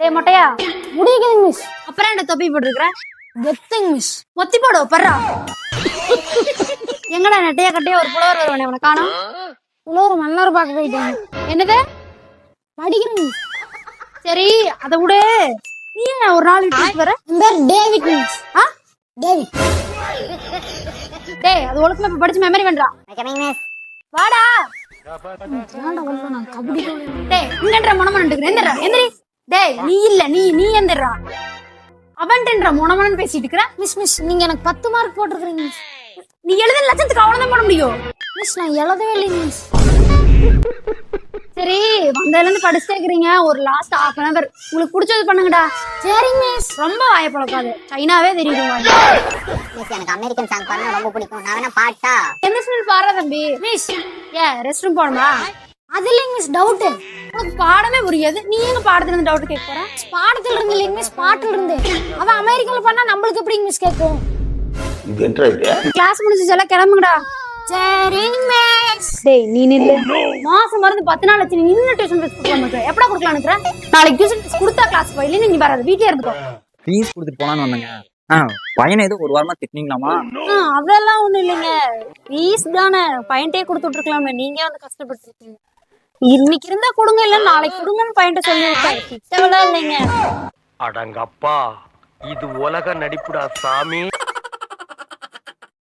டேய் மொட்டையா முடியுதுங்க மிஸ் அப்புறம் என்ன தொப்பி போட்டுருக்குற? கெத்துங்க மிஸ் மொத்தி போடு பர்றா எங்கடா நெட்டையா கட்டையா ஒரு புலவர் வருவானே அவனை காணோம். புலவர் மன்னர் பார்க்க போயிட்டாங்க. என்னது? படிக்கிறேங்க மிஸ் சரி அதை விடு. நீ என்ன ஒரு நாள் வீட்டுக்கு வர? என் பேர் டேவிட் மிஸ் ஆ? டேவிட். டேய் அது ஒழுக்கமா இப்ப படிச்சு மெமரி பண்றா. வாடா. உள்ள நான் கபடி டேய் இங்கன்ற மொனமன் இருக்கிறேன் எந்திரா எந்திரி டேய் நீ இல்ல நீ நீ எந்திரா அவன்டன்ற மொனமனன் பேசிட்டு இருக்கிற? மிஸ் மிஸ் நீங்க எனக்கு பத்து மார்க் போட்டிருக்கீங்க மிஸ். நீ எழுத லட்சத்துக்கு அவ்வளவுதான் பண்ண முடியும். மிஸ் நான் எழுதவே இல்லைங்க மிஸ். சரி வந்ததுல இருந்து படிச்சுட்டே இருக்கிறீங்க ஒரு லாஸ்ட் ஹாஃப் அன் அவர் உங்களுக்கு பிடிச்சது பண்ணுங்கடா. சரிங்க மிஸ் ரொம்ப வாய பழக்காது சைனாவே தெரியுது வாய். மிஸ் எனக்கு அமெரிக்கன் சாங் பாடினா ரொம்ப பிடிக்கும். நான் வேணா பாட்டா? எந்த ஸ்மெல் பாடுற தம்பி? மிஸ் ஏ ரெஸ்ட் ரூம் போகணுமா? அது இல்லைங்க மிஸ் டவுட்டு உனக்கு பாடமே புரியாது. நீ எங்க பாடத்துல இருந்து டவுட் கேட்க போற? பாடத்துல இருந்து இல்லைங்க மிஸ் பாட்டுல இருந்து. அவன் அமெரிக்கால பண்ணா நம்மளுக்கு எப்படிங்க மிஸ் கேட்கும்? இது என்ன இது கிளாஸ் முடிஞ்சு எல்லாம் கிளம்புங்கடா. சரிங்க மிஸ் டேய் நீ நில்லு. மாசம் மருந்து பத்து நாள் வச்சு நீ நின்று டியூஷன் ஃபீஸ் கொடுக்கலாம் நமக்கு எப்படா கொடுக்கலாம் நினைக்கிற? நாளைக்கு டியூஷன் ஃபீஸ் கொடுத்தா கிளாஸ் போய் இல்லைன்னு நீ வராது. வீட்லயே இருந்துக்கோ. ஃபீஸ் கொடுத்துட்டு போலான்னு வந்தேங்க. பையனை ஏதோ ஒரு வாரமா திட்டினீங்களாமா ஆ, அதெல்லாம் ஒண்ணும் இல்லைங்க. ஃபீஸ் தானே. பையன்ட்டே கொடுத்து விட்டுருக்கலாமே நீங்க வந்து கஷ்டப்பட்டுருக்கீங்க இன்னைக்கு இருந்தா கொடுங்க இல்ல நாளைக்கு கொடுங்கன்னு பையன் சொல்லி விட்டேன் இல்லைங்க. அடங்கப்பா இது உலக நடிப்புடா சாமி.